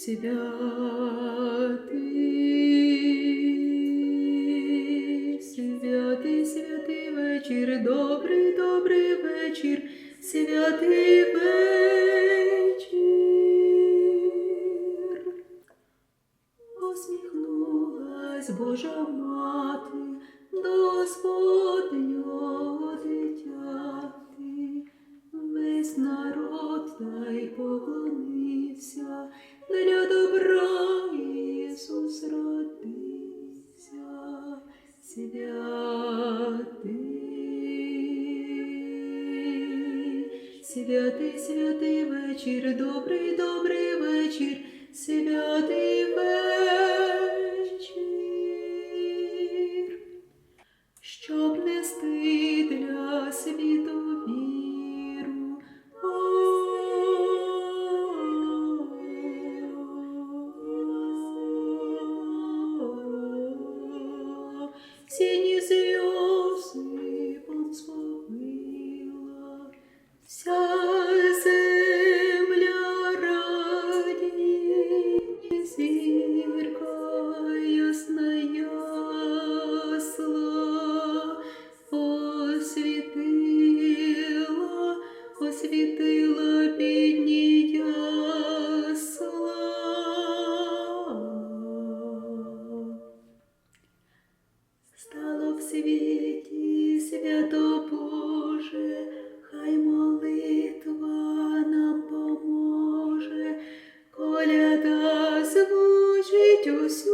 Святий, святий, святий вечір, добрий, добрий вечір, святий вечір. Посміхнулась Божа мати до святий, святий, святий вечір, добрий, добрий вечір, святий вечір Сіні зв'язки понсповила, вся земля радіє, зірка ясна ясла, освітила, освітила бідні світі свято Боже, хай молитва нам поможе, коляда звучить усюди,